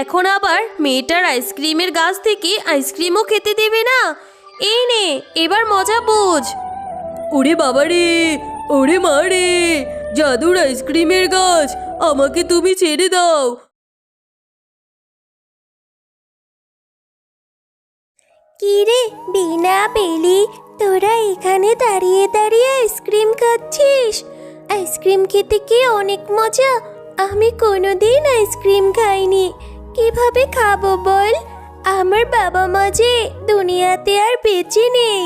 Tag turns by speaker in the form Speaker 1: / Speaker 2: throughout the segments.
Speaker 1: এখন আবার মেয়েটার আইসক্রিমের গাছ থেকে আইসক্রিমও খেতে দেবে না। এই নে এবার মজা বুঝ। ওরে বাবা রে ওরে মা রে জাদুর আইসক্রিমের গাছ আমাকে তুমি ছেড়ে দাও।
Speaker 2: কি রে বিনা বেলি তোরা এখানে দাঁড়িয়ে দাঁড়িয়ে আইসক্রিম খাচ্ছিস? আইসক্রিম খেতে কি অনেক মজা? আমি কোনোদিন আইসক্রিম খাইনি। কীভাবে খাব বল? আমার বাবা মা যে দুনিয়াতে আর বেঁচে নেই।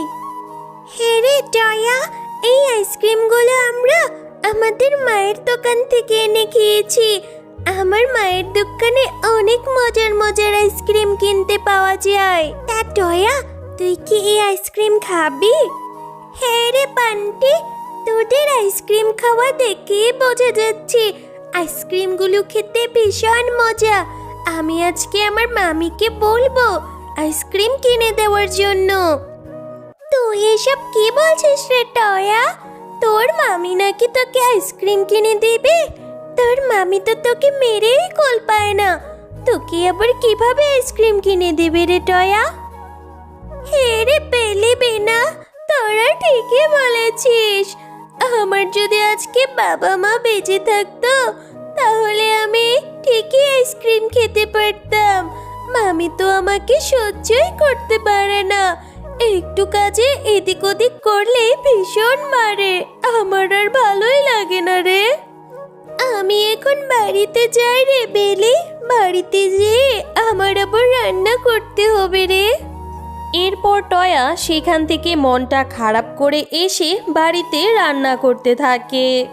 Speaker 2: হে রে টয়া, এই আইসক্রিমগুলো আমরা আমাদের মায়ের দোকান থেকে এনে খেয়েছি। আমার মায়ের দোকানে অনেক মজার মজার আইসক্রিম কিনতে পাওয়া যায়। তা টয়া, তুই কি এই আইসক্রিম খাবি? হ্যাঁ রে বান্টি তোদের আইসক্রিম খাওয়া দেখে বোঝা যাচ্ছে। আইসক্রিমগুলো খেতে ভীষণ মজা। আমি আজকে আমার মামিকে বলব আইসক্রিম কিনে দেওয়ার জন্য। তুই এসব কি বলছিস রে টয়া? তোর মামি নাকি তোকে আইসক্রিম কিনে দেবে? তোর মামি তো তোকে মেরেই কল পায় না। তোকে আবার কীভাবে আইসক্রিম কিনে দেবে রে টয়া? হে রে পেলি বিনা, তোরা ঠিকই বলেছিস। আমার যদি আজকে বাবা মা বেঁচে থাকতো, তাহলে আমি ঠিকই আইসক্রিম খেতে পারতাম। মামি তো আমাকে সহ্যই করতে পারে না। একটু কাজে এদিক ওদিক করলে ভীষণ মারে। আমার আর ভালোই লাগে না রে। আমি এখন বাড়িতে যাই রে বেলি। বাড়িতে যেয়ে আমার আবার রান্না করতে হবে রে।
Speaker 1: এরপর টয়া সেখান থেকে মনটা খারাপ করে এসে বাড়িতে রান্না করতে থাকে।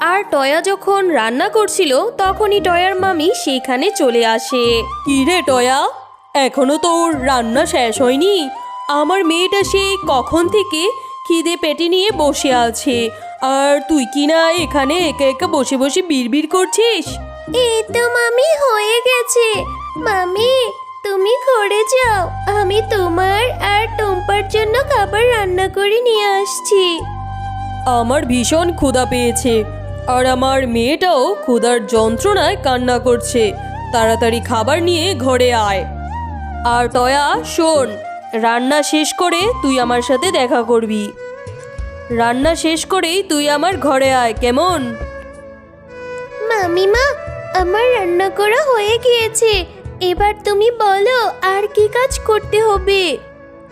Speaker 1: আর টয়া যখন রান্না করছিল তখনই টয়ার মামি সেখানে চলে আসে। কি রে টয়া? এখনও তোর রান্না শেষ হয়নি? আমার মেয়েটা সে কখন থেকে খিদে পেটে নিয়ে বসে আছে? আর তুই কি না এখানে একা একা বসে বসে বিড়বিড় করছিস?
Speaker 2: এই তো মামি হয়ে গেছে। মামি তুমি ঘরে যাও। আমি তোমার আর টম্পার জন্য খাবার রান্না করে নিয়ে আসছি।
Speaker 1: আমার ভীষণ ক্ষুধা পেয়েছে। আর আমার মেয়েটাও ক্ষুধার যন্ত্রণায় কান্না করছে। তাড়াতাড়ি খাবার নিয়ে ঘরে আয়। আর তয়া শোন, রান্না শেষ করে তুই আমার সাথে দেখা করবি। রান্না শেষ করেই তুই আমার ঘরে আয়, কেমন?
Speaker 2: মামিমা, আমার রান্না করা হয়ে গিয়েছে। এবার তুমি বলো, আর কি কাজ করতে হবে?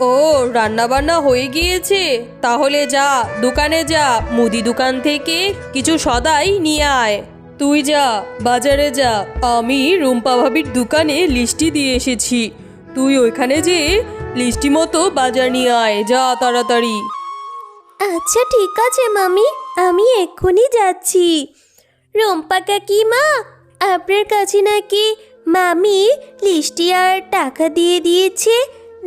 Speaker 1: ও রান্না বান্না হয়ে গিয়েছে। তাহলে যা, দোকানে যা। মুদি দোকান থেকে কিছু সদাই নিয়ে আয়। তুই যা, বাজারে যা। আমি রুম্পা ভাবির দোকানে লিস্টি দিয়ে এসেছি। তুই ওইখানে যে লিস্টি মতো বাজার নিয়ে আয়। যা তাড়াতাড়ি।
Speaker 2: আচ্ছা ঠিক আছে, মামি। আমি এক্ষুনি যাচ্ছি। রম্পা কাকিমা আপনার কাছে নাকি মামি লিস্টি আর টাকা দিয়ে দিয়েছে?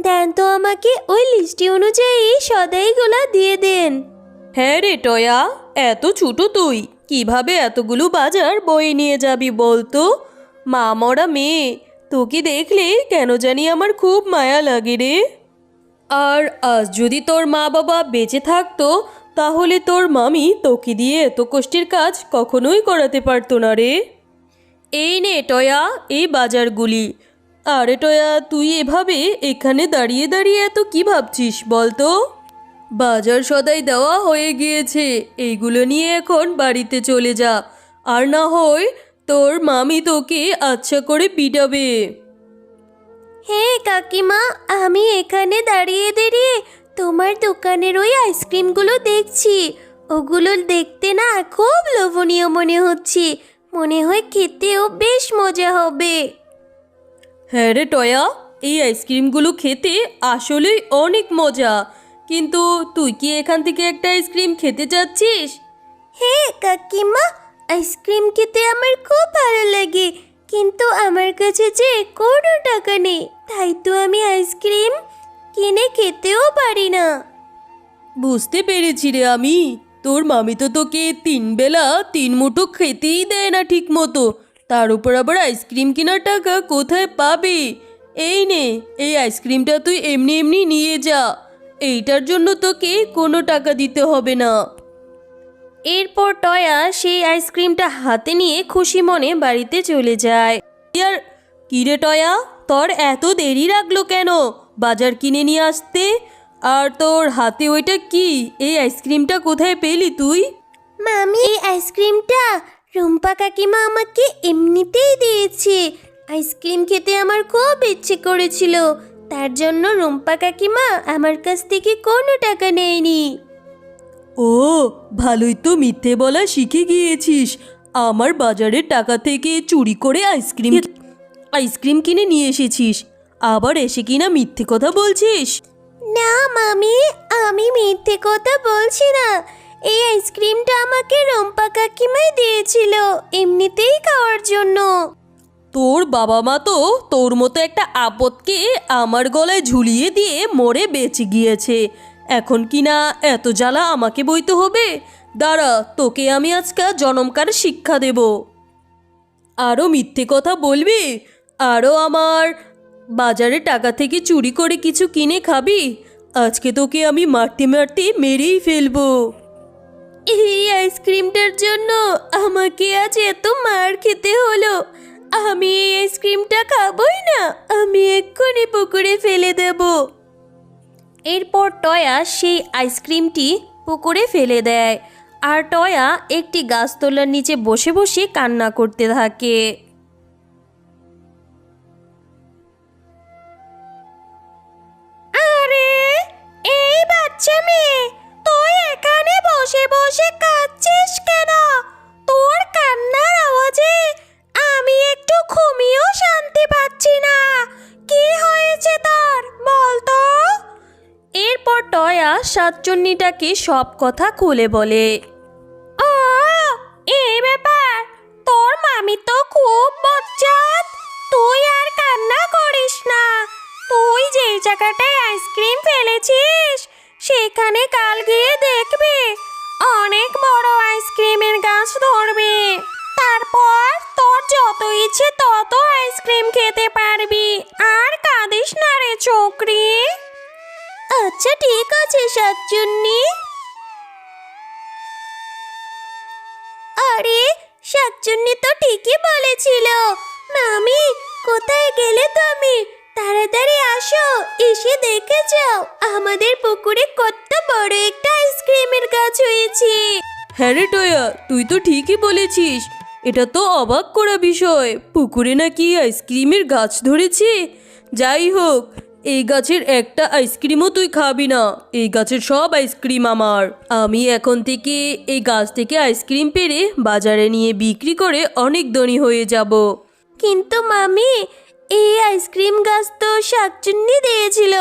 Speaker 2: দেন তো আমাকে ওই লিস্টি অনুযায়ী সদাইগুলো দিয়ে দেন।
Speaker 1: হ্যাঁ রে টয়া, এত ছোট তুই, কীভাবে এতগুলো বাজার বয়ে নিয়ে যাবি বলতো? মা মরা মেয়ে, তোকে দেখলে কেন জানি আমার খুব মায়া লাগে রে। আর আজ যদি তোর মা বাবা বেঁচে থাকতো, তাহলে তোর মামি তোকে দিয়ে এত কষ্টের কাজ কখনোই করাতে পারতো না রে। এই নে টয়া, এই বাজারগুলি আরে টয়া, তুই এভাবে এখানে দাঁড়িয়ে দাঁড়িয়ে এত কি ভাবছিস বলতো? বাজার সদাই দেওয়া হয়ে গিয়েছে এইগুলো নিয়ে এখন বাড়িতে চলে যা। আর না হয় তোর মামি তোকে আচ্ছা করে পিটাবে।
Speaker 2: হ্যাঁ কাকিমা, আমি এখানে দাঁড়িয়ে দাঁড়িয়ে তোমার দোকানের ওই আইসক্রিমগুলো দেখছি। ওগুলো দেখতে না খুব লোভনীয় মনে হচ্ছে। মনে হয় খেতেও বেশ মজা হবে।
Speaker 1: হ্যাঁ রে টয়া এই আইসক্রিমগুলো খেতে আসলেই অনেক মজা। কিন্তু তুই কি এখান থেকে একটা আইসক্রিম খেতে চাচ্ছিস
Speaker 2: হ্যাঁ কাকিমা আইসক্রিম খেতে আমার খুব ভালো লাগে। কিন্তু আমার কাছে যে কোনো টাকা নেই তাই তো আমি আইসক্রিম কিনে খেতেও পারি না।
Speaker 1: বুঝতে পেরেছি রে আমি। তোর মামি তো তোকে তিন বেলা তিন মুঠো খেতেই দেয় না ঠিক মতো তার উপর আবার আইসক্রিম কেনার টাকা কোথায় পাবে? এই নে, এই আইসক্রিমটা তুই এমনি এমনি নিয়ে যা। এইটার জন্য তোকে কোনো টাকা দিতে হবে না। এরপর টয়া সেই আইসক্রিমটা হাতে নিয়ে খুশি মনে বাড়িতে চলে যায়। আর কিরে টয়া, তোর এত দেরি লাগল কেন? বাজার কিনে নিয়ে আসতে? আর তোর হাতে ওইটা কি? এই আইসক্রিমটা কোথায় পেলি তুই?
Speaker 2: মামি, এই আইসক্রিমটা রুম্পা কাকিমা আমাকে এমনিতেই দিয়েছে। আইসক্রিম খেতে আমার খুব ইচ্ছে করেছিল। তার জন্য রুম্পা কাকিমা আমার কাছ থেকে কোনো টাকা নেয়নি।
Speaker 1: ও ভালোই তো মিথ্যে বলা শিখে গিয়েছিস। আমার বাজারের টাকা থেকে চুরি করে আইসক্রিম আইসক্রিম কিনে নিয়ে এসেছিস। আবার এসে কিনা মিথ্যে কথা বলছিস?
Speaker 2: না মামি আমি মিথ্যে কথা বলছি না। এই আইসক্রিমটা আমাকে রম্পা কাকিমাই দিয়েছিল, এমনিতেই খাওয়ার জন্য।
Speaker 1: তোর বাবা মা তো তোর মতো একটা আপদকে আমার গলায় ঝুলিয়ে দিয়ে মরে বেঁচে গিয়েছে। এখন কি না এত জ্বালা আমাকে বইতে হবে? দাঁড়া, তোকে আমি আজকে জনমকার শিক্ষা দেব। আরও মিথ্যে কথা বলবি? আরও আমার বাজারে টাকা থেকে চুরি করে কিছু কিনে খাবি? আজকে তোকে আমি মারতে মারতে মেরেই ফেলব।
Speaker 2: এই আইসক্রিমটার জন্য আমাকে আজ এত মার খেতে হলো। আমি এই আইসক্রিমটা খাবই না, আমি এক্ষুনি পুকুরে ফেলে দেব।
Speaker 1: এরপর টয়া সেই আইসক্রিমটি পুকুরে ফেলে দেয় আর টয়া একটি গাছতলার নিচে বসে বসে কান্না করতে থাকে।
Speaker 2: আরে, এই বাচ্চা মেয়ে, তুই এখানে বসে কাঁদছিস কেন? তোর কান্নার আওয়াজে আমি একটু ঘুমিয়েও শান্তি পাচ্ছি না। কি হয়েছে তোর, বল তো।
Speaker 1: এরপর টয়া সাতচন্নিটাকে সব কথা খুলে বলে,
Speaker 2: ও এই ব্যাপার, তোর মামি তো খুব বজ্জাত। তুই আর কান্না করিস না। তুই যেই জায়গাটায় আইসক্রিম ফেলেছিস, সেখানে কাল গিয়ে বড় গাছ ধরবে। তারপর তোর যত ইচ্ছে তত আইসক্রিম খেতে পারবি। আর কাঁদিস না রে চোকরি। আচ্ছা ঠিক আছে শাকচুন্নি। আরে, শাকচুন্নি তো ঠিকই বলেছিল। মামি, কোথায় গেলে তুমি? তাড়াতাড়ি আসো, এসে দেখে যাও। আমাদের পুকুরে কত বড় একটা আইসক্রিমের গাছ হয়েছে।
Speaker 1: হ্যাঁ রে টয়া তুই তো ঠিকই বলেছিস। এটা তো অবাক করা বিষয়। পুকুরে নাকি আইসক্রিমের গাছ ধরেছে? যাই হোক এই গাছের একটা আইসক্রিমও তুই খাবি না। এই গাছের সব আইসক্রিম আমার। আমি এখন থেকে এই গাছ থেকে আইসক্রিম পেরে বাজারে নিয়ে বিক্রি করে অনেক ধনী হয়ে যাব।
Speaker 2: কিন্তু মামি এই আইসক্রিম গাছ তো শাকচুন্নি দিয়েছিল।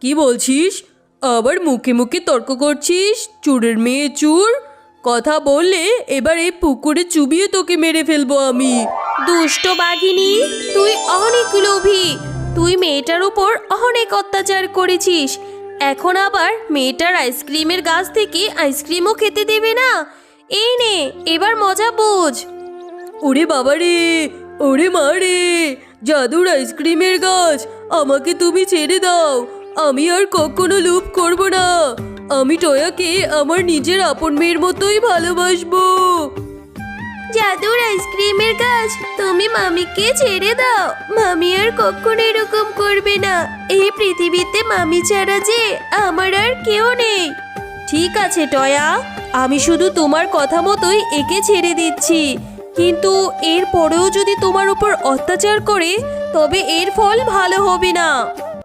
Speaker 1: কি বলছিস? আবার মুখে মুখে তর্ক করছিস? চুরের মেয়ে চুর? কথা বললে এবার এই পুকুরে চুবিয়ে তোকে মেরে ফেলব আমি।
Speaker 2: দুষ্ট বাঘিনী তুই অনেক লোভী। তুই মেয়েটার উপর অনেক অত্যাচার করেছিস। এখন আবার মেয়েটার আইসক্রিমের গাছ থেকে আইসক্রিমও খেতে দেবে না। এই নে এবার মজা বোঝ।
Speaker 1: ওরে বাবা রে ওরে মা রে জাদুর আইসক্রিমের গাছ আমাকে তুমি ছেড়ে দাও। আমি আর কখনো লুপ করব না। আমি টয়াকে আমার নিজের আপন মেয়ের মতোই ভালোবাসবো।
Speaker 2: জাদুর আইসক্রিমের গাছ তুমি মামিকে ছেড়ে দাও। মামি আর কখনো এরকম করবে না। এই পৃথিবীতে মামি ছাড়া যে আমার আর কেউ নেই।
Speaker 1: ঠিক আছে টয়া। আমি শুধু তোমার কথা মতোই একে ছেড়ে দিচ্ছি। কিন্তু এর পরেও যদি তোমার উপর অত্যাচার করে তবে এর ফল ভালো হবে না।